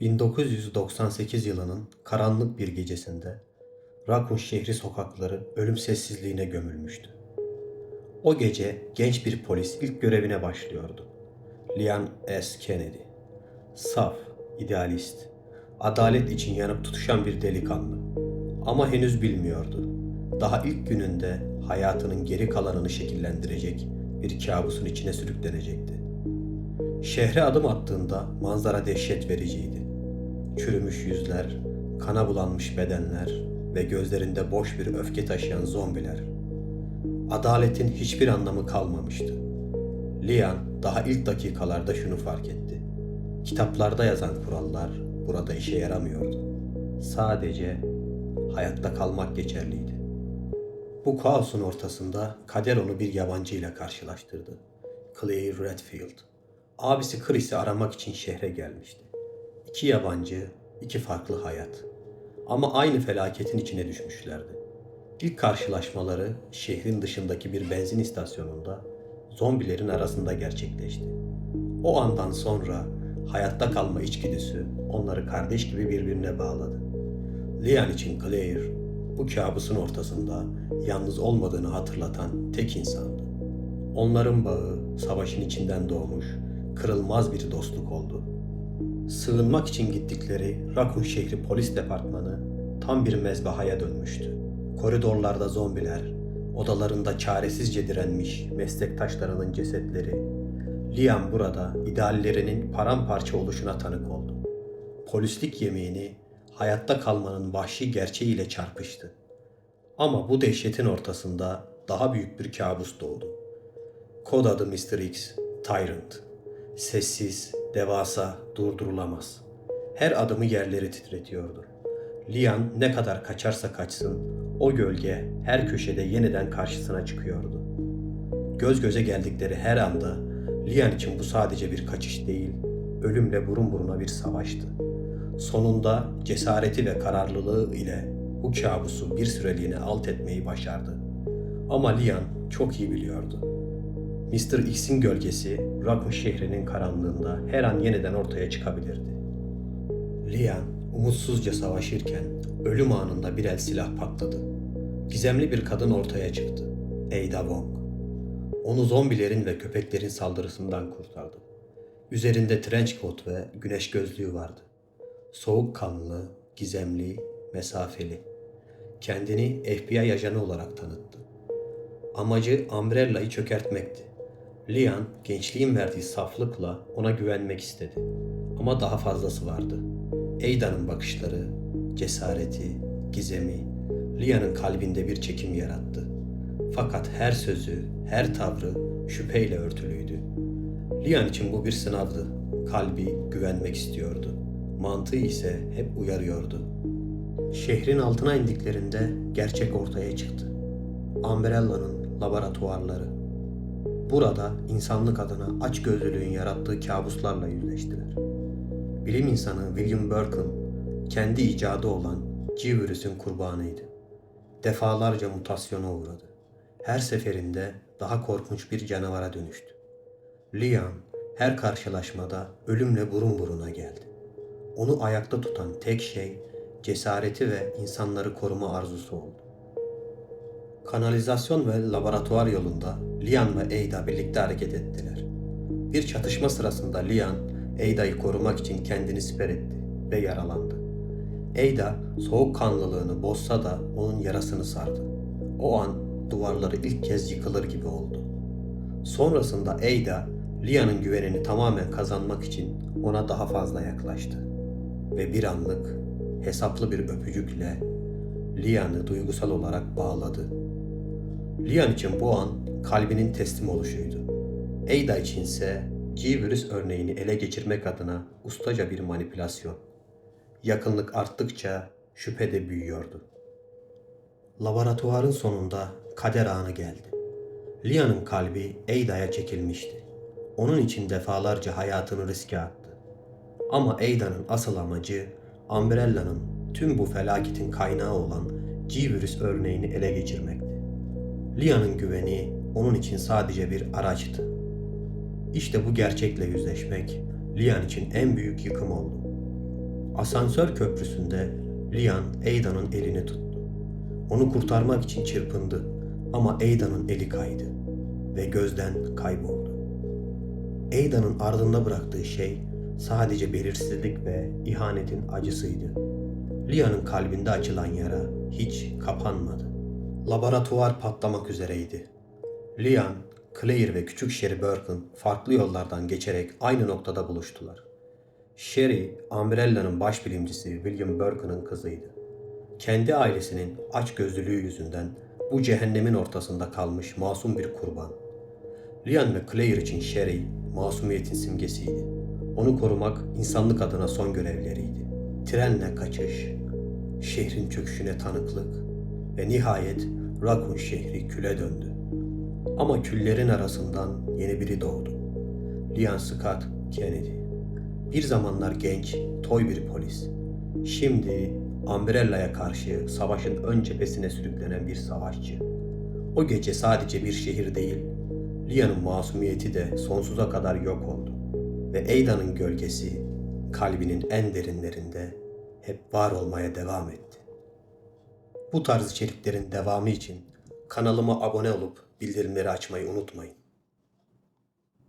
1998 yılının karanlık bir gecesinde Rakun şehri sokakları ölüm sessizliğine gömülmüştü. O gece genç bir polis ilk görevine başlıyordu. Leon S. Kennedy. Saf, idealist, adalet için yanıp tutuşan bir delikanlı. Ama henüz bilmiyordu. Daha ilk gününde hayatının geri kalanını şekillendirecek bir kabusun içine sürüklenecekti. Şehre adım attığında manzara dehşet vericiydi. Çürümüş yüzler, kana bulanmış bedenler ve gözlerinde boş bir öfke taşıyan zombiler. Adaletin hiçbir anlamı kalmamıştı. Lian daha ilk dakikalarda şunu fark etti. Kitaplarda yazan kurallar burada işe yaramıyordu. Sadece hayatta kalmak geçerliydi. Bu kaosun ortasında kader onu bir yabancı ile karşılaştırdı. Claire Redfield. Abisi Chris'i aramak için şehre gelmişti. İki yabancı, iki farklı hayat. Ama aynı felaketin içine düşmüşlerdi. İlk karşılaşmaları şehrin dışındaki bir benzin istasyonunda zombilerin arasında gerçekleşti. O andan sonra hayatta kalma içgüdüsü onları kardeş gibi birbirine bağladı. Lian için Claire bu kabusun ortasında yalnız olmadığını hatırlatan tek insandı. Onların bağı savaşın içinden doğmuş, kırılmaz bir dostluk oldu. Sığınmak için gittikleri Rakun şehri polis departmanı tam bir mezbahaya dönmüştü. Koridorlarda zombiler, odalarında çaresizce direnmiş meslektaşlarının cesetleri. Liam burada ideallerinin paramparça oluşuna tanık oldu. Polislik yemeğini hayatta kalmanın vahşi gerçeğiyle çarpıştı. Ama bu dehşetin ortasında daha büyük bir kabus doğdu. Kod adı Mr. X, Tyrant. Sessiz, devasa, durdurulamaz. Her adımı yerleri titretiyordu. Lian ne kadar kaçarsa kaçsın, o gölge her köşede yeniden karşısına çıkıyordu. Göz göze geldikleri her anda Lian için bu sadece bir kaçış değil, ölümle burun buruna bir savaştı. Sonunda cesareti ve kararlılığı ile bu kabusu bir süreliğine alt etmeyi başardı. Ama Lian çok iyi biliyordu. Mr. X'in gölgesi Rakun şehrinin karanlığında her an yeniden ortaya çıkabilirdi. Lian umutsuzca savaşırken ölüm anında bir el silah patladı. Gizemli bir kadın ortaya çıktı. Ada Wong. Onu zombilerin ve köpeklerin saldırısından kurtardı. Üzerinde trench coat ve güneş gözlüğü vardı. Soğukkanlı, gizemli, mesafeli. Kendini FBI ajanı olarak tanıttı. Amacı Umbrella'yı çökertmekti. Lian gençliğin verdiği saflıkla ona güvenmek istedi. Ama daha fazlası vardı. Ada'nın bakışları, cesareti, gizemi, Lian'ın kalbinde bir çekim yarattı. Fakat her sözü, her tavrı şüpheyle örtülüydü. Lian için bu bir sınavdı. Kalbi güvenmek istiyordu. Mantığı ise hep uyarıyordu. Şehrin altına indiklerinde gerçek ortaya çıktı. Umbrella'nın laboratuvarları. Burada insanlık adına açgözlülüğün yarattığı kabuslarla yüzleştiler. Bilim insanı William Burke'ın kendi icadı olan G virüsün kurbanıydı. Defalarca mutasyona uğradı. Her seferinde daha korkunç bir canavara dönüştü. Liam her karşılaşmada ölümle burun buruna geldi. Onu ayakta tutan tek şey cesareti ve insanları koruma arzusu oldu. Kanalizasyon ve laboratuvar yolunda Lian ve Ada birlikte hareket ettiler. Bir çatışma sırasında Lian, Ada'yı korumak için kendini siper etti ve yaralandı. Ada soğukkanlılığını bozsa da onun yarasını sardı. O an duvarları ilk kez yıkılır gibi oldu. Sonrasında Ada, Lia'nın güvenini tamamen kazanmak için ona daha fazla yaklaştı. Ve bir anlık hesaplı bir öpücükle Lia'nı duygusal olarak bağladı. Lian için bu an kalbinin teslim oluşuydu. Ada içinse G-virüs örneğini ele geçirmek adına ustaca bir manipülasyon. Yakınlık arttıkça şüphe de büyüyordu. Laboratuvarın sonunda kader anı geldi. Lia'nın kalbi Ada'ya çekilmişti. Onun için defalarca hayatını riske attı. Ama Ada'nın asıl amacı Umbrella'nın tüm bu felaketin kaynağı olan G-virüs örneğini ele geçirmekti. Lia'nın güveni onun için sadece bir araçtı. İşte bu gerçekle yüzleşmek Lian için en büyük yıkım oldu. Asansör köprüsünde Lian Aida'nın elini tuttu. Onu kurtarmak için çırpındı ama Aida'nın eli kaydı ve gözden kayboldu. Aida'nın ardında bıraktığı şey sadece belirsizlik ve ihanetin acısıydı. Lia'nın kalbinde açılan yara hiç kapanmadı. Laboratuvar patlamak üzereydi. Lian, Claire ve küçük Sherry Birkin farklı yollardan geçerek aynı noktada buluştular. Sherry, Umbrella'nın baş bilimcisi William Birkin'ın kızıydı. Kendi ailesinin açgözlülüğü yüzünden bu cehennemin ortasında kalmış masum bir kurban. Lian ve Claire için Sherry masumiyetin simgesiydi. Onu korumak insanlık adına son görevleriydi. Trenle kaçış, şehrin çöküşüne tanıklık ve nihayet Raccoon şehri küle döndü. Ama küllerin arasından yeni biri doğdu. Lian Scott Kennedy. Bir zamanlar genç, toy bir polis. Şimdi Umbrella'ya karşı savaşın ön cephesine sürüklenen bir savaşçı. O gece sadece bir şehir değil, Lia'nın masumiyeti de sonsuza kadar yok oldu. Ve Aida'nın gölgesi kalbinin en derinlerinde hep var olmaya devam etti. Bu tarz içeriklerin devamı için kanalıma abone olup bildirimleri açmayı unutmayın.